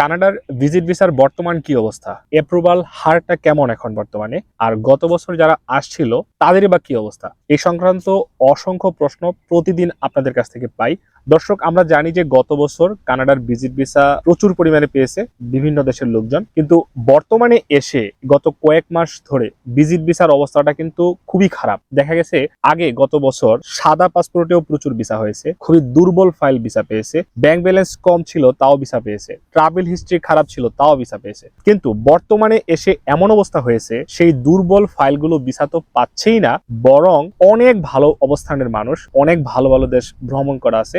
কানাডার ভিজিট ভিসার বর্তমান কি অবস্থা? অ্যাপ্রুভাল হারটা কেমন এখন বর্তমানে? আর গত বছর যারা আসছিল, তাদেরই বা কি অবস্থা? এই সংক্রান্ত অসংখ্য প্রশ্ন প্রতিদিন আপনাদের কাছ থেকে পাই। দর্শক, আমরা জানি যে গত বছর কানাডার ভিজিট ভিসা প্রচুর পরিমাণে পেয়েছে বিভিন্ন দেশের লোকজন। কিন্তু বর্তমানে এসে গত কয়েক মাস ধরে ভিজিট ভিসার অবস্থাটা কিন্তু খুবই খারাপ। দেখা গেছে, আগে গত বছর সাদা পাসপোর্টেও প্রচুর ভিসা হয়েছে, খুবই দুর্বল ফাইল ভিসা পেয়েছে, ব্যাংক ব্যালেন্স কম ছিল, তাও ভিসা পেয়েছে, ট্রাভেল হিস্ট্রি খারাপ ছিল, তাও ভিসা পেয়েছে। কিন্তু বর্তমানে এসে এমন অবস্থা হয়েছে, সেই দুর্বল ফাইলগুলো ভিসা তো পাচ্ছেই না, বরং অনেক ভালো অবস্থানের মানুষ, অনেক ভালো ভালো দেশ ভ্রমণ করা আছে।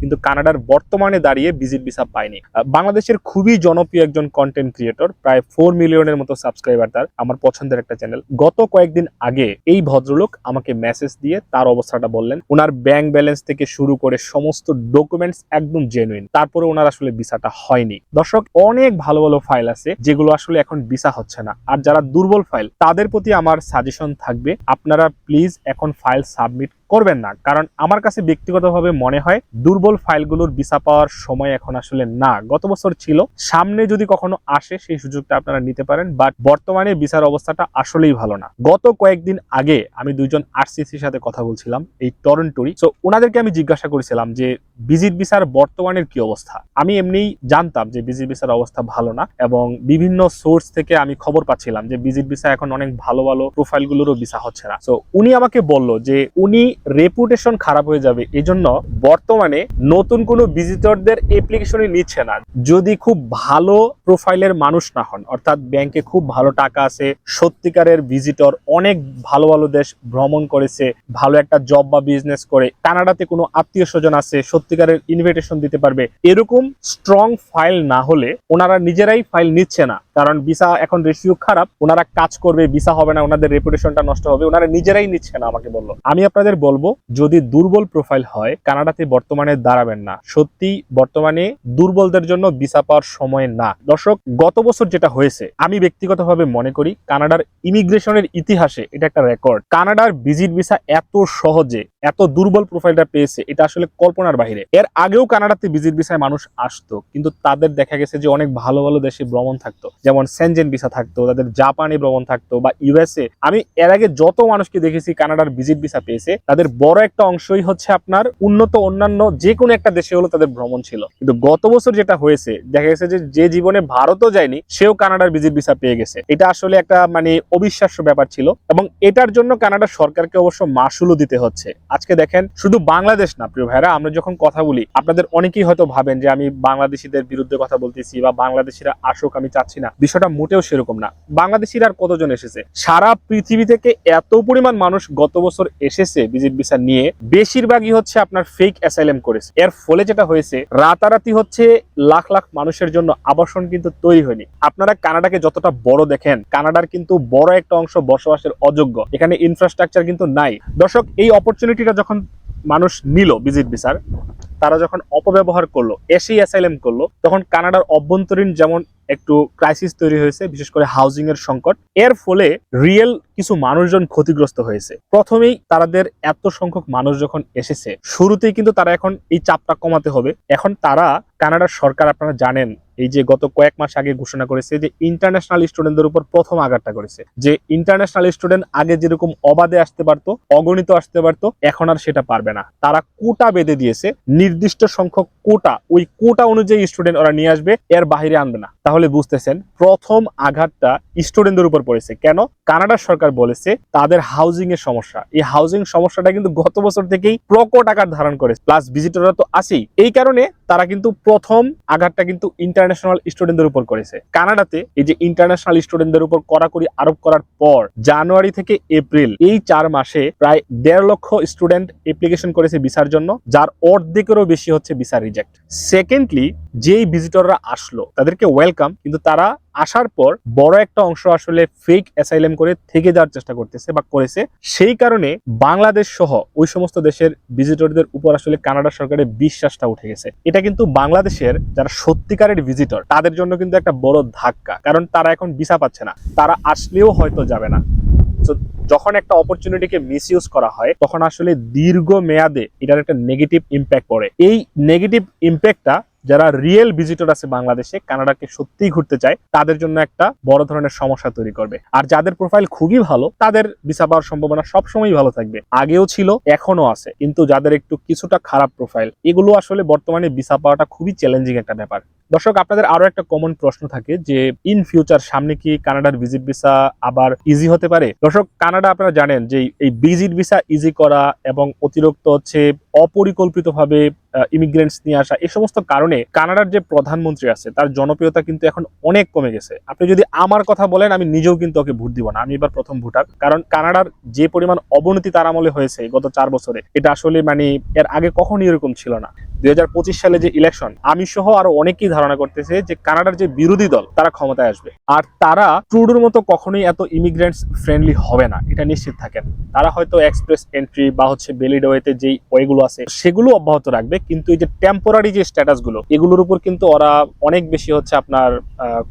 কিন্তু কানাডার বর্তমানে দাঁড়িয়ে ভিজিট ভিসা পায়নি। বাংলাদেশের খুবই জনপ্রিয় একজন কন্টেন্ট ক্রিয়েটর প্রায় ফোর মিলিয়নের মতো সাবস্ক্রাইবার তার, আমার পছন্দের একটা চ্যানেল গত কয়েকদিন আগে এই ভদ্রলোক আমাকে মেসেজ দিয়ে তার অবস্থাটা বললেন। ওনার ব্যাংক ব্যালেন্স থেকে শুরু করে সমস্ত ডকুমেন্টস একদম জেনুইন তারপরে ওনার আসলে ভিসাটা হয়নি। দর্শক, অনেক ভালো ভালো ফাইল আছে, যেগুলো আসলে এখন ভিসা হচ্ছে না। আর যারা দুর্বল ফাইল তাদের প্রতি আমার সাজেশন থাকবে, আপনারা প্লিজ এখন ফাইল সাবমিট করবেন না। কারণ আমার কাছে ব্যক্তিগতভাবে মনে হয়, দুর্বল ফাইলগুলোর ভিসা পাওয়ার সময় এখন আসলে না। গত বছর ছিল, সামনে যদি কখনো আসে সেই সুযোগটা আপনারা নিতে পারেন, বাট বর্তমানে ভিসার অবস্থাটা আসলেই ভালো না। গত কয়েকদিন আগে আমি দুইজন আরসিসির সাথে কথা বলছিলাম, এই টরন্টোরি সো ওনাদেরকে আমি জিজ্ঞাসা করেছিলাম যে, ভিজিট ভিসার বর্তমানের কি অবস্থা? আমি এমনি জানতাম যে ভিজিট ভিসার অবস্থা ভালো না এবং বিভিন্ন সোর্স থেকে আমি খবর পাচ্ছিলাম যে ভিজিট ভিসা এখন অনেক ভালো ভালো প্রোফাইলগুলোরও ভিসা হচ্ছে না। সো উনি আমাকে বলল যে, উনি রেপুটেশন খারাপ হয়ে যাবে। এজন্য বর্তমানে নতুন কোনো ভিজিটরদের অ্যাপ্লিকেশনই নিচ্ছে না। যদি খুব ভালো প্রোফাইলের মানুষ না হন, অর্থাৎ ব্যাংকে খুব ভালো টাকা আছে, সত্যিকারের ভিজিটর অনেক ভালো ভালো দেশ ভ্রমণ করেছে, ভালো একটা জব বা বিজনেস করে, কানাডাতে কোনো আত্মীয় স্বজন আছে, সত্যিকারের ইনভিটেশন দিতে পারবে, এরকম স্ট্রং ফাইল না হলে ওনারা নিজেরাই ফাইল নিচ্ছে না। কারণ ভিসা এখন রেশিও খারাপ, ওনারা কাজ করবে ভিসা হবে না, ওনাদের রেপুটেশনটা নষ্ট হবে, ওনারা নিজেরাই নিচ্ছে না, আমাকে বলল। আমি আপনাদের বলব, যদি দুর্বল প্রোফাইল হয়, কানাডাতে বর্তমানে দাঁড়াবেন না। সত্যি বর্তমানে দুর্বলদের জন্য ভিসা পাওয়ার সময় না। দর্শক, গত বছর যেটা হয়েছে, আমি ব্যক্তিগতভাবে মনে করি কানাডার ইমিগ্রেশনের ইতিহাসে এটা একটা রেকর্ড। কানাডার ভিজিট ভিসা এত সহজে, এত দুর্বল প্রোফাইলটা পেয়েছে, এটা আসলে কল্পনার বাইরে এর আগেও কানাডাতে ভিজিট ভিসায় মানুষ আসতো, কিন্তু তাদের দেখা গেছে যে অনেক ভালো ভালো দেশে ভ্রমণ থাকতো। যেমন সেনজেন ভিসা থাকতো, তাদের জাপানে ভ্রমণ থাকতো বা ইউএসএ আমি এর আগে যত মানুষকে দেখেছি কানাডার ভিজিট ভিসা পেয়েছে, তাদের বড় একটা অংশই হচ্ছে আপনার উন্নত অন্যান্য যে কোনো একটা দেশে হলো তাদের ভ্রমণ ছিল। কিন্তু গত বছর যেটা হয়েছে, দেখা গেছে যে যে জীবনে ভারতও যায়নি, সেও কানাডার ভিজিট ভিসা পেয়ে গেছে। এটা আসলে একটা মানে অবিশ্বাস্য ব্যাপার ছিল এবং এটার জন্য কানাডা সরকারকে অবশ্য মাসুলও দিতে হচ্ছে। আজকে দেখেন, শুধু বাংলাদেশ না, প্রিয় ভাইরা আমরা যখন কথা বলি, আপনাদের অনেকেই হয়তো ভাবেন যে, আমি বাংলাদেশিদের বিরুদ্ধে কথা বলতেছি বা বাংলাদেশিরা আসুক, আমি চাচ্ছি না। বিষয়টা মোটেও সেরকম না। বাংলাদেশিরা আর কতজন এসেছে? সারা পৃথিবী থেকে এত পরিমাণ মানুষ গত বছর এসেছে ভিজিট ভিসা নিয়ে। বেশিরভাগই হচ্ছে আপনার ফেক অ্যাসাইলেম করেছে। এর ফলে যেটা হয়েছে, রাতারাতি হচ্ছে লাখ লাখ মানুষের জন্য আবাসন কিন্তু তৈরি হয়নি। আপনারা কানাডাকে যতটা বড় দেখেন, কানাডার কিন্তু বড় একটা অংশ বসবাসের অযোগ্য। এখানে ইনফ্রাস্ট্রাকচার কিন্তু নাই। দর্শক, এই অপরচুনিটিটা যখন মানুষ নিল ভিজিট বিচার, তারা যখন অপব্যবহার করল, এসেই অ্যাসাইলেম করল, তখন কানাডার অভ্যন্তরীণ যেমন একটু ক্রাইসিস তৈরি হয়েছে, বিশেষ করে হাউজিং এর সংকট। এর ফলে রিয়েল কিছু মানুষজন ক্ষতিগ্রস্ত হয়েছে। প্রথমেই তাদের এত সংখ্যক মানুষ যখন এসেছে, শুরুতেই কিন্তু তারা এখন এই চাপটা কমাতে হবে। এখন তারা কানাডার সরকার, আপনারা জানেন, এই যে গত কয়েক মাস আগে ঘোষণা করেছে যে ইন্টারন্যাশনাল স্টুডেন্টদের উপর প্রথম আঘাতটা করেছে। যে ইন্টারন্যাশনাল স্টুডেন্ট আগে যেরকম অবাধে আসতে পারতো, অগণিত আসতে পারতো, এখন আর সেটা পারবে না। তারা কোটা বেঁধে দিয়েছে, নির্দিষ্ট সংখ্যক কোটা, ওই কোটা অনুযায়ী স্টুডেন্ট ওরা নিয়ে আসবে, এর বাইরে আনবে না। তাহলে বুঝতেছেন প্রথম আঘাতটা স্টুডেন্টদের উপর পড়েছে। কেন? কানাডা সরকার বলেছে তাদের হাউজিং এর সমস্যা। এই হাউজিং সমস্যাটা কিন্তু গত বছর থেকেই প্রকট আকার ধারণ করে প্লাস ভিজিটররা তো আছেই। এই কারণে তারা কিন্তু প্রথম আঘাতটা কিন্তু ইন্টারন্যাশনাল স্টুডেন্টদের উপর করেছে। কানাডাতে এই যে ইন্টারন্যাশনাল স্টুডেন্টদের উপর কড়াকড়ি আরোপ করার পর জানুয়ারি থেকে এপ্রিল এই চার মাসে প্রায় দেড় লক্ষ স্টুডেন্ট অ্যাপ্লিকেশন করেছে ভিসার জন্য, যার অর্ধেকেরও বেশি হচ্ছে ভিসা রিজেক্ট সেকেন্ডলি যেই ভিজিটররা আসলো, তাদেরকে ওয়েলকাম কিন্তু তারা আসার পর বড় একটা অংশ আসলে ফেক অ্যাসাইলেম করে থেকে যাওয়ার চেষ্টা করতেছে বা করেছে। সেই কারণে বাংলাদেশ সহ ওই সমস্ত দেশের ভিজিটরদের উপর আসলে কানাডা সরকারের বিশ্বাসটা উঠে গেছে। এটা কিন্তু বাংলাদেশের যারা সত্যিকারের ভিজিটর তাদের জন্য কিন্তু একটা বড় ধাক্কা, কারণ তারা এখন ভিসা পাচ্ছে না। তারা আসলেও হয়তো যাবে না। যখন একটা অপরচুনিটিকে মিস ইউজ করা হয়, তখন আসলে দীর্ঘ মেয়াদে এটার একটা নেগেটিভ ইম্প্যাক্ট পড়ে। এই নেগেটিভ ইম্প্যাক্টটা যারা রিয়েল ভিজিটর আছে বাংলাদেশে, কানাডাকে সত্যিই ঘুরতে চায়, তাদের জন্য একটা বড় ধরনের সমস্যা তৈরি করবে। আর যাদের প্রোফাইল খুবই ভালো, তাদের ভিসা পাওয়ার সম্ভাবনা সবসময়ই ভালো থাকবে। আগেও ছিল এখনও আছে। কিন্তু যাদের একটু কিছুটা খারাপ প্রোফাইল এগুলো আসলে বর্তমানে ভিসা পাওয়াটা খুবই চ্যালেঞ্জিং একটা ব্যাপার। দর্শক, আপনাদের আরও একটা কমন প্রশ্ন থাকে যে ইন ফিউচার সামনে কি কানাডার ভিজিট ভিসা আবার ইজি হতে পারে? দর্শক কানাডা আপনারা জানেন যে, এই ভিজিট ভিসা ইজি করা এবং অতিরিক্ত হচ্ছে অপরিকল্পিতভাবে ইমিগ্রেন্টস নিয়ে আসা এই সমস্ত কারণে কানাডার যে প্রধানমন্ত্রী আছে, তার জনপ্রিয়তা কিন্তু এখন অনেক কমে গেছে। আপনি যদি আমার কথা বলেন, আমি নিজেও কিন্তু ওকে ভোট দিব না। আমি এবার প্রথম ভোটার। কারণ কানাডার যে পরিমাণ অবনতি তার আমলে হয়েছে গত চার বছরে, এটা আসলে মানে এর আগে কখনই এরকম ছিল না। দু হাজার পঁচিশ সালে যে ইলেকশন আমি সহ আরও অনেকেই ধারণা করতেছে যে কানাডার যে বিরোধী দল, তারা ক্ষমতায় আসবে। আর তারা ট্রুডোর মতো কখনোই এত ইমিগ্রেন্টস ফ্রেন্ডলি হবে না, এটা নিশ্চিত থাকেন। তারা হয়তো এক্সপ্রেস এন্ট্রি বা হচ্ছে বেলিডওয়েতে যেই ওয়েগুলো আছে, সেগুলো অব্যাহত রাখবে, কিন্তু এই যে টেম্পোরারি যে স্ট্যাটাসগুলো, এগুলোর উপর কিন্তু ওরা অনেক বেশি হচ্ছে আপনার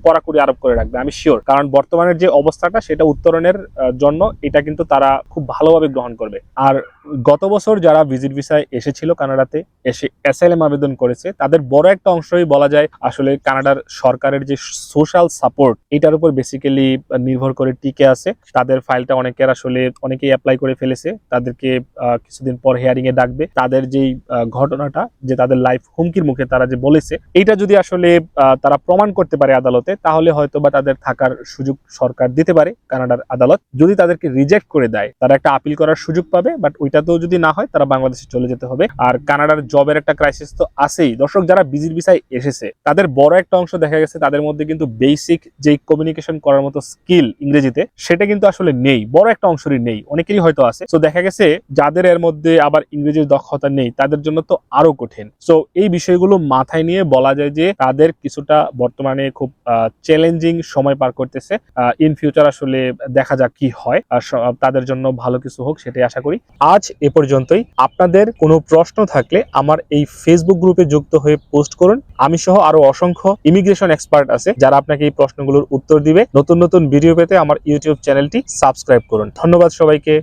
কড়াকড়ি আরোপ করে রাখবে, আমি শিওর কারণ বর্তমানের যে অবস্থাটা, সেটা উত্তরণের জন্য এটা কিন্তু তারা খুব ভালোভাবে গ্রহণ করবে। আর গত বছর যারা ভিজিট ভিসায় এসেছিল কানাডাতে, এসে অ্যাসাইলেম আবেদন করেছে, তাদের বড় একটা অংশই বলা যায় আসলে কানাডার সরকারের যে সোশ্যাল সাপোর্ট, এটার উপর বেসিক্যালি নির্ভর করে টিকে আছে। তাদের ফাইলটা অনেকের আসলে, অনেকেই অ্যাপ্লাই করে ফেলেছে, তাদেরকে কিছুদিন পর হিয়ারিং এ ডাকবে। তাদের যেই ঘটনাটা, যে তাদের লাইফ হুমকির মুখে তারা যে বলেছে এটা যদি আসলে তারা প্রমাণ করতে পারে আদালতে, তাহলে হয়তো বা তাদের থাকার সুযোগ সরকার দিতে পারে কানাডার আদালত। যদি তাদেরকে রিজেক্ট করে দেয়, তারা একটা আপিল করার সুযোগ পাবে বাট ওইটাতেও যদি না হয়, তারা বাংলাদেশে চলে যেতে হবে। আর কানাডার জবের একটা ক্রাইসিস তো আছেই। দর্শক, যারা বিজির ভিসায় এসেছে, তাদের বড় একটা অংশ দেখা গেছে, তাদের মধ্যে কিন্তু বেসিক যে কমিউনিকেশন করার মতো স্কিল ইংরেজিতে, সেটা কিন্তু আসলে নেই। বড় একটা অংশেরই নেই। অনেকেরই হয়তো আছে। তো দেখা গেছে যাদের এর মধ্যে আবার ইংরেজির দক্ষতা নেই, তাদের জন্য তো আরও কঠিন। সো এই বিষয়গুলো মাথায় নিয়ে বলা যায় যে, তাদের কিছুটা বর্তমানে খুব চ্যালেঞ্জিং সময় পার করতেছে। ইন ফিউচার আসলে দেখা যাক কি হয়। আর তাদের জন্য ভালো কিছু হোক, সেটাই আশা করি। আজ এ পর্যন্তই। আপনাদের কোনো প্রশ্ন থাকলে আমার এই ফেসবুক গ্রুপে যুক্ত হয়ে পোস্ট করুন। আমি সহ আরও অসংখ্য ইমিগ্রেশন এক্সপার্ট আছে যারা আপনাকে এই প্রশ্নগুলোর উত্তর দিবে। নতুন নতুন ভিডিও পেতে আমার ইউটিউব চ্যানেলটি সাবস্ক্রাইব করুন। ধন্যবাদ সবাইকে।